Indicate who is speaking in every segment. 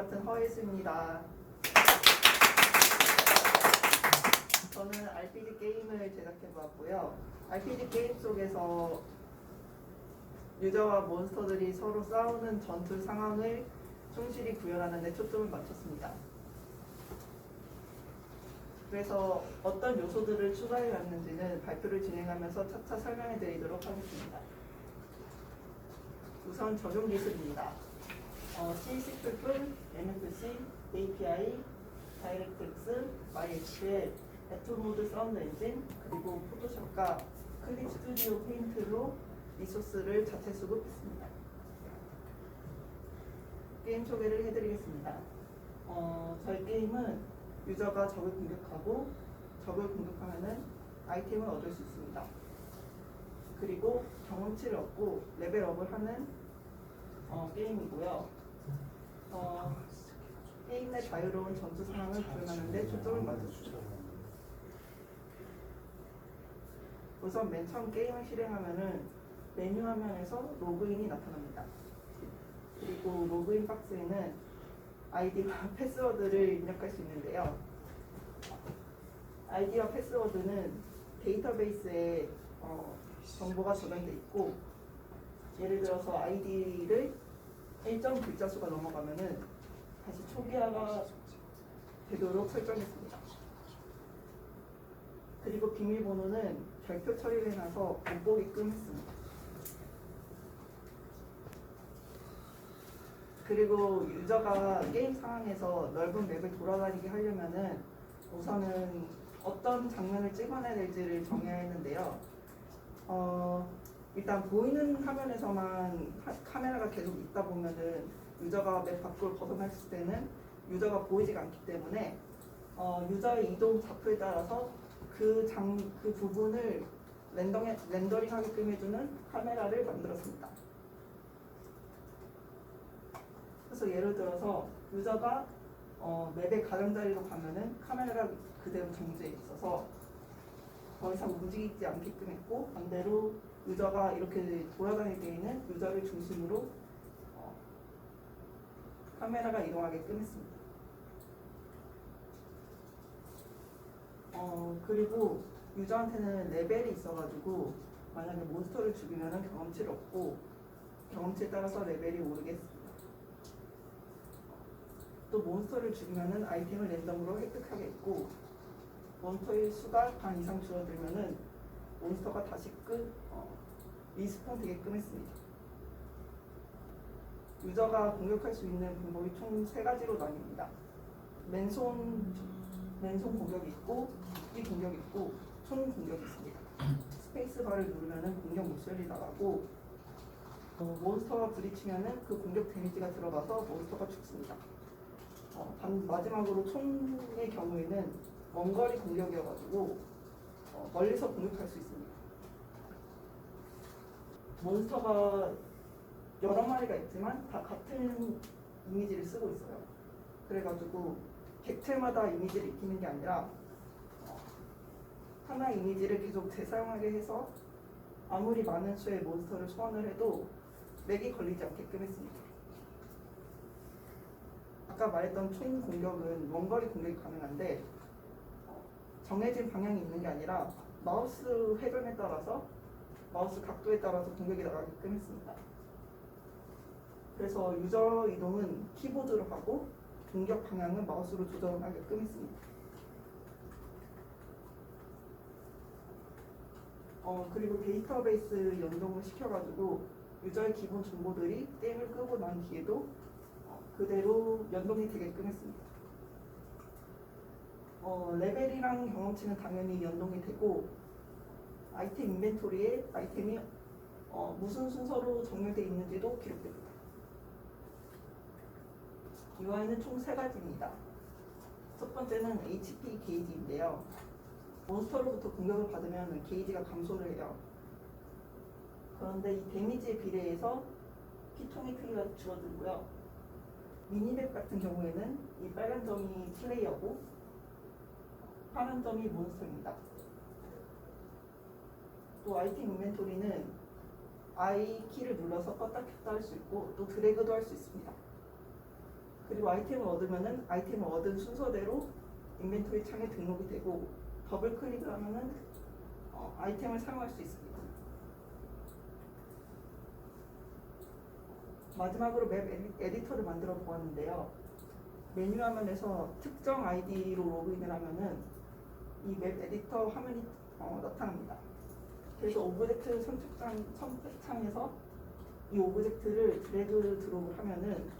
Speaker 1: 맡은 허예수입니다. 저는 RPG 게임을 제작해 보았고요. RPG 게임 속에서 유저와 몬스터들이 서로 싸우는 전투 상황을 충실히 구현하는 데 초점을 맞췄습니다. 그래서 어떤 요소들을 추가해 왔는지는 발표를 진행하면서 차차 설명해 드리도록 하겠습니다. 우선 적용 기술입니다. 어, C, C++, MFC, API, DirectX, MySQL, 애토모드 사운드 엔진, 그리고 포토샵과 클립 스튜디오 페인트로 리소스를 자체 수급했습니다. 게임 소개를 해드리겠습니다. 어, 저희 게임은 유저가 적을 공격하고 적을 공격하면은 아이템을 얻을 수 있습니다. 그리고 경험치를 얻고 레벨업을 하는 어, 게임이고요. 어, 게임 내 자유로운 전투 상황을 구현하는 데 초점을 맞췄습니다. 우선 맨 처음 게임을 실행하면은 메뉴 화면에서 로그인이 나타납니다. 그리고 로그인 박스에는 아이디와 패스워드를 입력할 수 있는데요. 아이디와 패스워드는 데이터베이스에 어, 정보가 저장돼 있고 예를 들어서 아이디를 일정 글자 수가 넘어가면은 다시 초기화가 되도록 설정했습니다. 그리고 비밀번호는 별표 처리를 해놔서 못 보게끔 했습니다. 그리고 유저가 게임 상황에서 넓은 맵을 돌아다니게 하려면은 우선은 어떤 장면을 찍어내야 될지를 정해야 했는데요. 어, 일단 보이는 화면에서만 카- 카메라가 계속 있다 보면은 유저가 맵 밖으로 벗어났을 때는 유저가 보이지가 않기 때문에 어, 유저의 이동 좌표에 따라서 그 장, 그 부분을 렌더링, 렌더링 하게끔 해주는 카메라를 만들었습니다. 그래서 예를 들어서 유저가 어, 맵의 가장자리로 가면은 카메라가 그대로 정지해 있어서 더 이상 움직이지 않게끔 했고 반대로 유저가 이렇게 돌아다닐 때에는 유저를 중심으로 어, 카메라가 이동하게끔 했습니다. 어 그리고 유저한테는 레벨이 있어가지고 만약에 몬스터를 죽이면은 경험치를 얻고 경험치에 따라서 레벨이 오르겠습니다. 또 몬스터를 죽이면은 아이템을 랜덤으로 획득하겠고 몬스터의 수가 반 이상 줄어들면은 몬스터가 다시 끝 어, 리스폰 되게끔 했습니다. 유저가 공격할 수 있는 방법이 총 세 가지로 나뉩니다. 맨손 맨손 공격이 있고 이 공격이 있고 총 공격이 있습니다. 스페이스 바를 누르면은 공격 목소리 나가고 어, 몬스터가 부딪히면은 그 공격 데미지가 들어가서 몬스터가 죽습니다. 어, 반- 마지막으로 총의 경우에는 원거리 공격이어가지고 어, 멀리서 공격할 수 있습니다. 몬스터가 여러 마리가 있지만 다 같은 이미지를 쓰고 있어요. 그래가지고 객체마다 이미지를 익히는 게 아니라 어, 하나의 이미지를 계속 재사용하게 해서 아무리 많은 수의 몬스터를 소환을 해도 맥이 걸리지 않게끔 했습니다. 아까 말했던 총 공격은 원거리 공격이 가능한데 어, 정해진 방향이 있는 게 아니라 마우스 회전에 따라서 마우스 각도에 따라서 공격이 나가게끔 했습니다. 그래서 유저 이동은 키보드로 하고 공격 방향은 마우스로 조정하게끔 했습니다. 어 그리고 데이터베이스 연동을 시켜가지고 유저의 기본 정보들이 게임을 끄고 난 뒤에도 어, 그대로 연동이 되게끔 했습니다. 어, 레벨이랑 경험치는 당연히 연동이 되고 아이템 인벤토리에 아이템이 어, 무슨 순서로 정렬되어 있는지도 기록됩니다. 이와에는 총세 가지입니다. 첫 번째는 HP 게이지인데요. 몬스터로부터 공격을 받으면 게이지가 감소를 해요. 그런데 이 데미지에 비례해서 피통의 크기가 줄어들고요. 미니맵 같은 경우에는 이 빨간 점이 플레이어고 파란 점이 몬스터입니다. 또 아이템 인벤토리는 I 키를 눌러서 껐다 켰다 할 수 있고 또 드래그도 할 수 있습니다. 그리고 아이템을 얻으면은 아이템을 얻은 순서대로 인벤토리 창에 등록이 되고 더블 클릭을 하면은 어, 아이템을 사용할 수 있습니다. 마지막으로 맵 에디- 에디터를 만들어 보았는데요. 메뉴 화면에서 특정 아이디로 로그인을 하면은 이맵 에디터 화면이 어, 나타납니다. 그래서 오브젝트 선택창, 선택창에서 이 오브젝트를 드래그 드롭을 하면은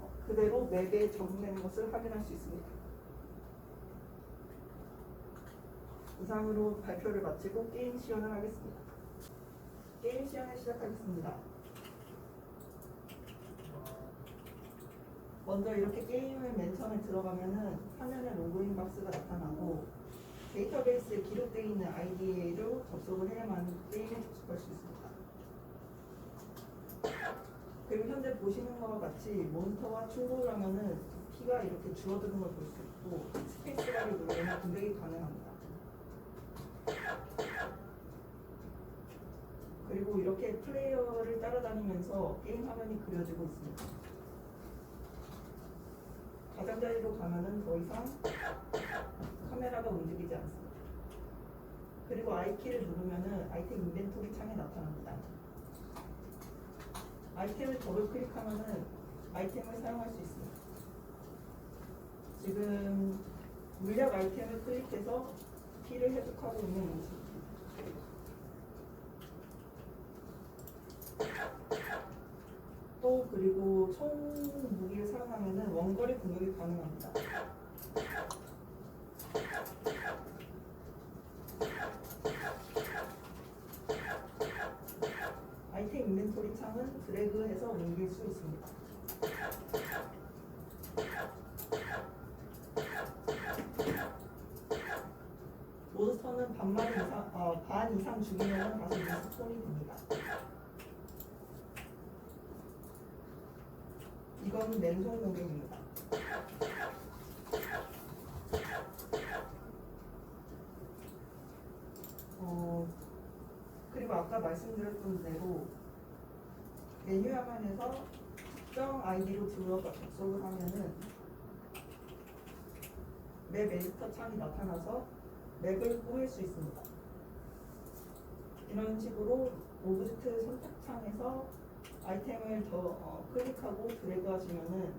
Speaker 1: 어, 그대로 맵에 적용되는 것을 확인할 수 있습니다. 이상으로 발표를 마치고 게임 시연을 하겠습니다. 게임 시연을 시작하겠습니다. 먼저 이렇게 게임을 맨 처음에 들어가면은 화면에 로그인 박스가 나타나고 데이터베이스에 기록되어 있는 아이디로 접속을 해야만 게임에 접속할 수 있습니다. 그리고 현재 보시는 것과 같이 몬스터와 충돌을 하면은 피가 이렇게 줄어드는 걸 볼 수 있고 스페이스바를 누르면 공격이 가능합니다. 그리고 이렇게 플레이어를 따라다니면서 게임 화면이 그려지고 있습니다. 가장자리로 가면은 더 이상 카메라가 움직이지 않습니다. 그리고 I키를 누르면은 아이템 인벤토리 창에 나타납니다. 아이템을 더블 클릭하면은 아이템을 사용할 수 있습니다. 지금 물약 아이템을 클릭해서 키를 해석하고 있는 모습입니다. 또 그리고 총 하면은 원거리 공격이 가능합니다. 아이템 인벤토리 창은 드래그해서 옮길 수 있습니다. 몬스터는 반만 이상, 어, 반 이상 죽이면 다시 리스폰이 됩니다. 이건 맨손 공격입니다. 어, 그리고 아까 말씀드렸던 대로 메뉴 화면에서 특정 아이디로 들어가 접속을 하면은 맵 에디터 창이 나타나서 맵을 꾸밀 수 있습니다. 이런 식으로 오브젝트 선택 창에서 아이템을 더 어, 클릭하고 드래그 하시면은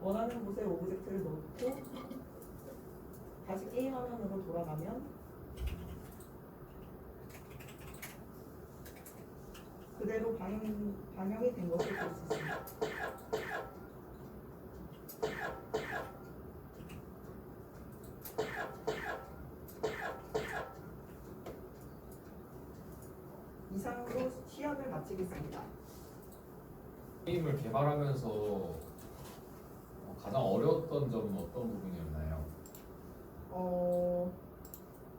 Speaker 1: 원하는 곳에 오브젝트를 넣고 다시 게임 화면으로 돌아가면 그대로 반영, 반영이 된 것을 볼 수 있습니다. 이상으로 시연을 마치겠습니다.
Speaker 2: 게임을 개발하면서 어, 가장 어려웠던 점은 어떤 부분이었나요?
Speaker 1: 어,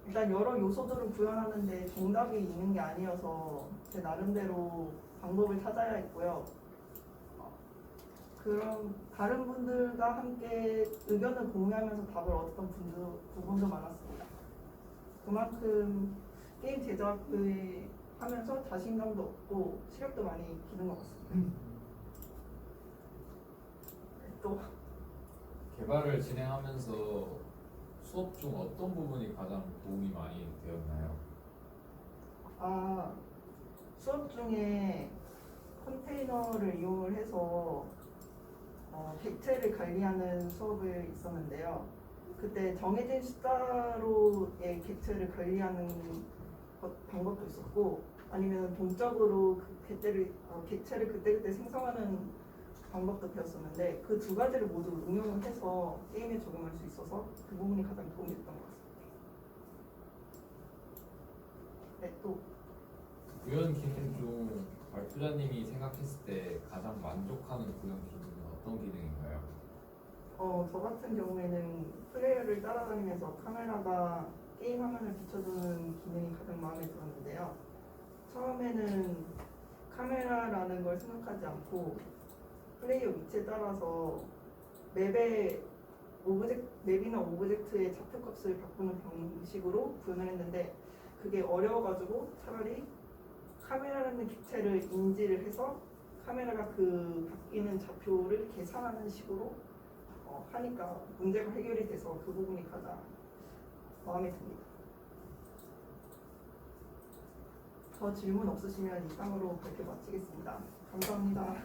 Speaker 1: 일단 여러 요소들을 구현하는데 정답이 있는 게 아니어서 제 나름대로 방법을 찾아야 했고요. 어, 그럼 다른 분들과 함께 의견을 공유하면서 답을 얻었던 분도, 부분도 많았습니다. 그만큼 게임 제작을 하면서 자신감도 얻고 시력도 많이 기는 것 같습니다. 또
Speaker 2: 개발을 진행하면서 수업 중 어떤 부분이 가장 도움이 많이 되었나요?
Speaker 1: 아, 수업 중에 컨테이너를 이용을 해서 어, 객체를 관리하는 수업을 있었는데요. 그때 정해진 숫자로의 객체를 관리하는 것- 방법도 있었고 아니면 동적으로 그 객체를, 어, 객체를 그때그때 생성하는 방법도 배웠었는데 그 두 가지를 모두 응용을 해서 게임에 적용할 수 있어서 그 부분이 가장 도움이 됐던 것 같습니다. 네, 또
Speaker 2: 구현 기능 중 발표자님이 생각했을 때 가장 만족하는 구현 기능은 어떤 기능인가요?
Speaker 1: 어, 저 같은 경우에는 플레이어를 따라다니면서 카메라가 게임 화면을 비춰주는 기능이 가장 마음에 들었는데요. 처음에는 카메라라는 걸 생각하지 않고 플레이어 위치에 따라서 맵의 오브젝트, 맵이나 오브젝트의 좌표 값을 바꾸는 방식으로 구현을 했는데 그게 어려워가지고 차라리 카메라라는 기체를 인지를 해서 카메라가 그 바뀌는 좌표를 계산하는 식으로 어, 하니까 문제가 해결이 돼서 그 부분이 가장 마음에 듭니다. 더 질문 없으시면 이상으로 발표 마치겠습니다. 감사합니다.